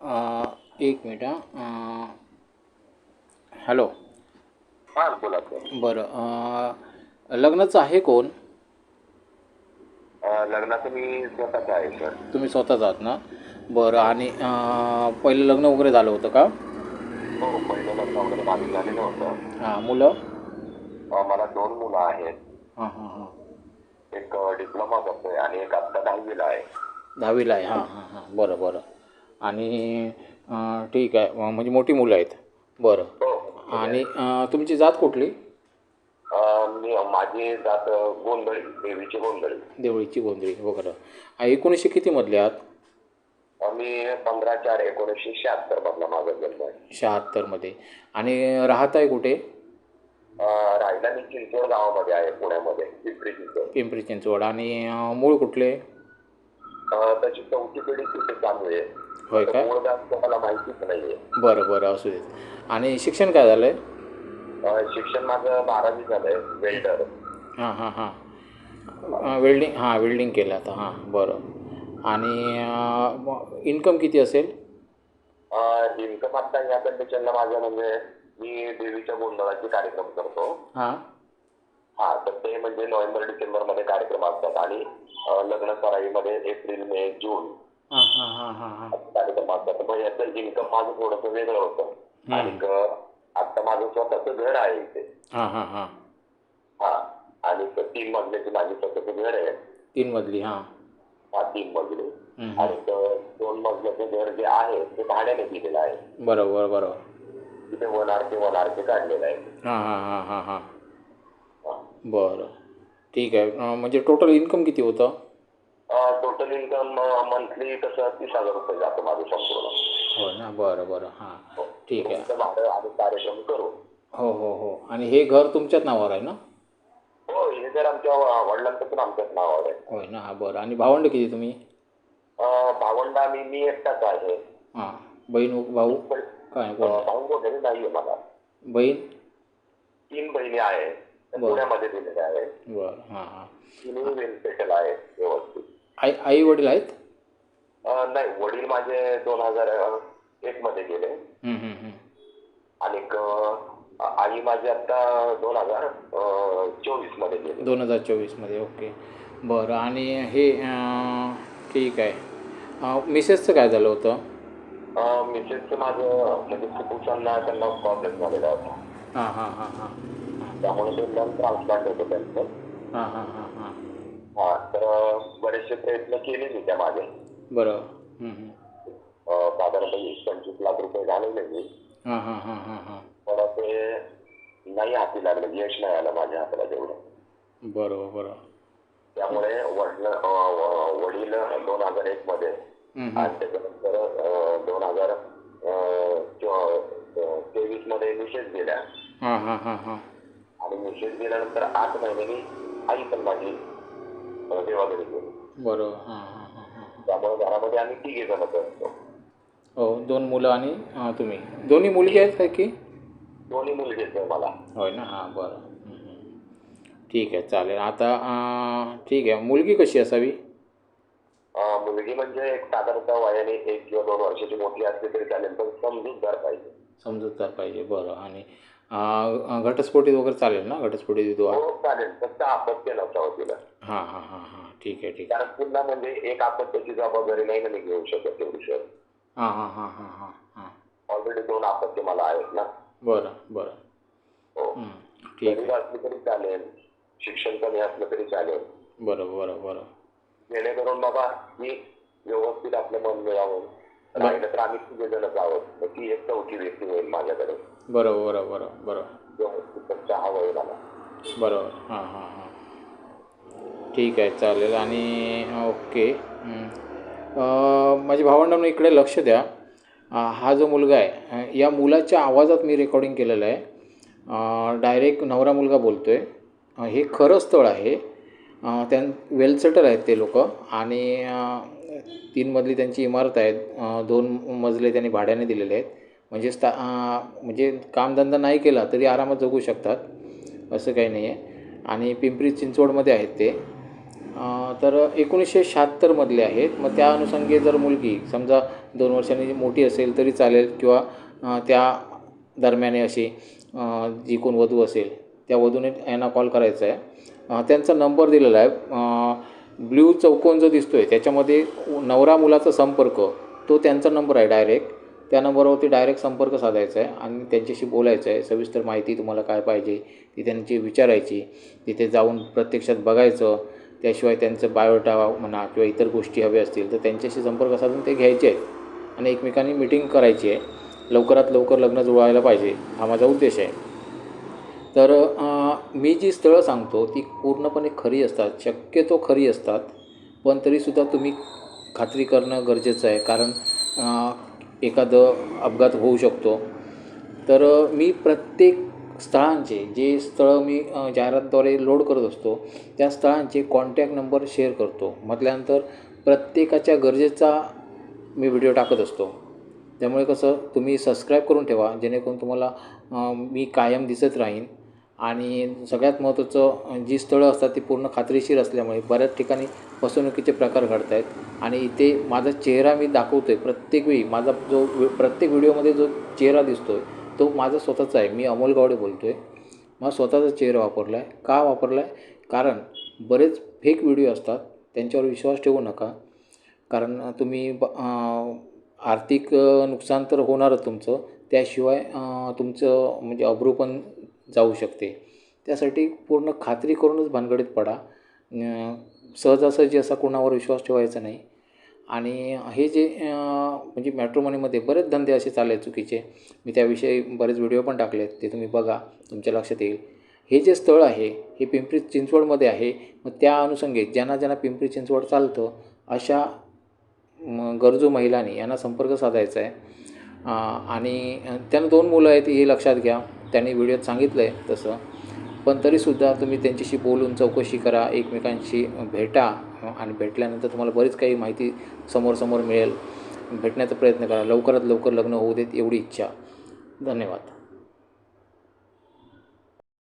एक मिनिट हां हॅलो हा बोला बरं लग्नाचं आहे कोण? लग्नाचं मी स्वतःच आहे सर. तुम्ही स्वतःच आहात ना? बरं आणि पहिलं लग्न वगैरे झालं होतं का? हो पहिलं लग्न वगैरे माझं झालेलं होतं. हां मुलं? मला दोन मुलं आहेत. हां हां हां. एक डिप्लोमा करतोय आणि एक आत्ता दहावीला आहे. दहावीला आहे हां हां हां. बरं बरं. आणि ठीक आहे. म्हणजे मोठी मुलं आहेत. बरं. हो आणि अं, तुमची जात कुठली? मी माझी जात गोंधळी देवीची गोंधळी. देवळीची गोंधळी. वगैरे आ, एकोणीसशे कितीमधले आहात? मी पंधरा चार एकोणीसशे शहात्तर मधला माझा जन्म आहे. शहात्तरमध्ये आणि राहत आहे कुठे राहिला मी चिंचवड गावामध्ये आहे पुण्यामध्ये पिंपरी चिंचवड. पिंपरी चिंचवड. आणि मूळ कुठले? त्याची चौथी पिढी तिथे चालू आहे. होय का? मला माहितीच नाहीये. बरं बरं असू देत आणि शिक्षण काय झालं आहे अं, शिक्षण माझं बारावी झालंय वेल्डर. हां हां हां. वेल्डिंग हां वेल्डिंग केलं आता हां बरं. आणि इन्कम किती असेल? इन्कम आता या कंडिशनला माझं म्हणजे मी देवीच्या गोंधळाचे कार्यक्रम करतो. हां. म्हणजे नोव्हेंबर डिसेंबरमध्ये कार्यक्रम असतात आणि लग्न सराईमध्ये एप्रिल मे जून हां हां हां हां हां. कार्यक्रम असतात. मग याचं इन्कम माझं थोडंसं वेगळं होतं. आणि आता माझं स्वतःचं घर आहे इथे. हां आणि तीन मजल्याची माझी स्वतःचं घर आहे. तीन मजली हां. हा तीन मजली. आणि दोन मजल्याचं घर जे आहे ते भाड्याने दिलेलं आहे. बरोबर बरोबर. तिथे one R K one R K काढलेलं आहे. बरं. ठीक आहे. म्हणजे टोटल इन्कम किती होतं? टोटल इन्कम मंथली कसं तीस हजार रुपये जातो माझं संपूर्ण. हो ना? बरं बरं. हां. ठीक आहे. आम्ही कार्यक्रम करू हो हो हो. आणि हे घर तुमच्याच नावावर आहे ना? हो हे जर आमच्या वडिलांचं पण आमच्याच नावावर आहे. होय ना? हां बरं. आणि भावंड किती तुम्ही? भावंड आम्ही मी एकटाच आहे. हां. बहीण भाऊ? काय भाऊ वगैरे नाहीये मला. बहीण? तीन बहिणी आहे त्या बरं. पुण्यामध्ये दिलेल्या आहे. बरं हां हां. तिन्ही वेल सेटल आहे व्यवस्थित. आई आई वडील आहेत? नाही वडील माझे दोन हजार एक मध्ये गेले. आणि आई माझी आता दोन हजार चोवीसमध्ये गेले. दोन हजार चोवीसमध्ये ओके. बरं आणि हे ठीक आहे. मिसेसचं काय झालं होतं? मिसेसचं माझं म्हणजे फुफ्फुसांना त्यांना प्रॉब्लेम झालेला होता. हां हां हां हां. त्यामुळे ते लंग ट्रान्सप्लांट होतं त्यांचं. हां हां हां हां. हा तर बरेचसे प्रयत्न केले मी त्या मागे बरं हम्म, हम्म. अं, साधारणतः वीस पंचवीस लाख रुपये घालवले मी हां हां हां हां हां. पण ते नाही हाती लागलं यश नाही आलं माझ्या हाताला तेवढं बरोबर बरं त्यामुळे वडील दोन हजार एक मध्ये. आणि त्याच्यानंतर दोन हजार तेवीसमध्ये मिसेस गेल्या आणि गेल्यानंतर आठ महिन्यांनी आई पण माझी देवाघरी गेली. बरोबर. हां हां हां हां त्यामुळे घरामध्ये आम्ही तिघे जणच असतो. हो दोन मुलं आणि हां तुम्ही. दोन्ही मुलगी आहेत काय की? दोन्ही मुलगेच आहे मला. होय ना? हां बरं. ठीक आहे चालेल. आता ठीक आहे. मुलगी कशी असावी? मुलगी म्हणजे एक साधारणतः वयाने एक किंवा दोन वर्षाची मोठी असली तरी चालेल पण समजूतदार पाहिजे. समजूतदार पाहिजे. बरं. आणि घटस्फोटीत वगैरे चालेल ना? घटस्फोटीत विधवा हो चालेल. फक्त अपत्य नसावं तिला हां हां हां हां. ठीक आहे ठीक आहे. कारण पुन्हा म्हणजे एक अपत्याची जबाबदारी नाही ना मी घेऊ शकत तेवढी सर. हां हां हां हां हां हां. ऑलरेडी दोन अपत्य मला आहेत ना. बरं बरं. हो. ठीक आहे. गरीब असली तरी चालेल. शिक्षण कमी असलं तरी चालेल. बरं बरं बरं. जेणेकरून बाबा मी व्यवस्थित आपलं मन मिळावं. राहिलं तर आम्ही तिघे जणच आहोत मग ती एक चौथी व्यक्ती होईल माझ्याकडे. बरं बरं बरं बरं बरोबर. हां हां हां. ठीक आहे चालेल. आणि ओके. माझ्या भावंडांना इकडे लक्ष द्या. हा जो मुलगा आहे या मुलाच्या आवाजात मी रेकॉर्डिंग केलेलं आहे. डायरेक्ट नवरा मुलगा बोलतो आहे हे खरं स्थळ आहे. त्यां वेलसेटर आहेत ते लोक. आणि तीन मजली त्यांची इमारत आहे दोन मजले त्यांनी भाड्याने दिलेले आहेत. म्हणजे स्था म्हणजे कामधंदा नाही केला तरी आरामात जगू शकतात. असं काही नाही आहे आणि पिंपरी चिंचवडमध्ये आहेत ते. तर एकोणीसशे शहात्तरमधले आहेत. मग त्या अनुषंगे जर मुलगी समजा दोन वर्षांनी मोठी असेल तरी चालेल किंवा त्या दरम्याने अशी जी कोण वधू असेल त्या वधूने यांना कॉल करायचा आहे. त्यांचा नंबर दिलेला आहे. ब्ल्यू चौकोन जो दिसतो आहे त्याच्यामध्ये नवरा मुलाचा संपर्क तो त्यांचा नंबर आहे डायरेक्ट. त्या नंबरवरती डायरेक्ट संपर्क साधायचा आहे आणि त्यांच्याशी बोलायचं आहे. सविस्तर माहिती तुम्हाला काय पाहिजे ती त्यांची विचारायची. तिथे जाऊन प्रत्यक्षात बघायचं. त्याशिवाय त्यांचं बायोटा म्हणा किंवा इतर गोष्टी हव्या असतील तर त्यांच्याशी संपर्क साधून ते घ्यायचे आहेत आणि एकमेकांनी मिटिंग करायची आहे. लवकरात लवकर लग्न जुळवायला पाहिजे हा माझा उद्देश आहे. तर मी जी स्थळं सांगतो ती पूर्णपणे खरी असतात. शक्यतो खरी असतात. पण तरीसुद्धा तुम्ही खात्री करणं गरजेचं आहे. कारण एखादं अपघात होऊ शकतो. तर मी प्रत्येक स्थळांचे जे स्थळं मी जाहिरातद्वारे लोड करत असतो त्या स्थळांचे कॉन्टॅक्ट नंबर शेअर करतो. म्हटल्यानंतर प्रत्येकाच्या गरजेचा मी व्हिडिओ टाकत असतो. त्यामुळे कसं तुम्ही सबस्क्राईब करून ठेवा जेणेकरून तुम्हाला मी कायम दिसत राहीन. आणि सगळ्यात महत्त्वाचं जी स्थळं असतात ती पूर्ण खात्रीशीर असल्यामुळे बऱ्याच ठिकाणी फसवणुकीचे प्रकार घडत आहेत आणि इथे माझा चेहरा मी दाखवतो आहे प्रत्येक वेळी. माझा जो प्रत्येक व्हिडिओमध्ये जो चेहरा दिसतो आहे तो माझा स्वतःचा आहे. मी अमोल गावडे बोलतो आहे माझा स्वतःचा चेहरा वापरला आहे का वापरला आहे कारण बरेच फेक व्हिडिओ असतात. त्यांच्यावर विश्वास ठेवू नका. कारण तुम्ही ब आर्थिक नुकसान तर होणारच तुमचं. त्याशिवाय तुमचं म्हणजे अब्रू पण जाऊ शकते. त्यासाठी पूर्ण खात्री करूनच भानगडीत पडा. सहजासहजी असा कोणावर विश्वास ठेवायचा नाही. आणि हे जे म्हणजे मॅट्रोमनीमध्ये बरेच धंदे असे चालले आहेत चुकीचे. मी त्याविषयी बरेच व्हिडिओ पण टाकले आहेत ते तुम्ही बघा तुमच्या लक्षात येईल. हे जे स्थळ आहे हे पिंपरी चिंचवडमध्ये आहे. मग त्या अनुषंगे ज्यांना ज्यांना पिंपरी चिंचवड चालतं अशा गरजू महिलांनी यांना संपर्क साधायचा आहे. आणि त्यांना दोन मुलं आहेत हे लक्षात घ्या. त्यांनी व्हिडिओत सांगितलं आहे तसं. पण तरीसुद्धा तुम्ही त्यांच्याशी बोलून चौकशी करा एकमेकांशी भेटा आणि भेटल्यानंतर तुम्हाला बरीच काही माहिती समोरसमोर मिळेल. भेटण्याचा प्रयत्न करा. लवकरात लवकर लग्न होऊ देत एवढी इच्छा. धन्यवाद.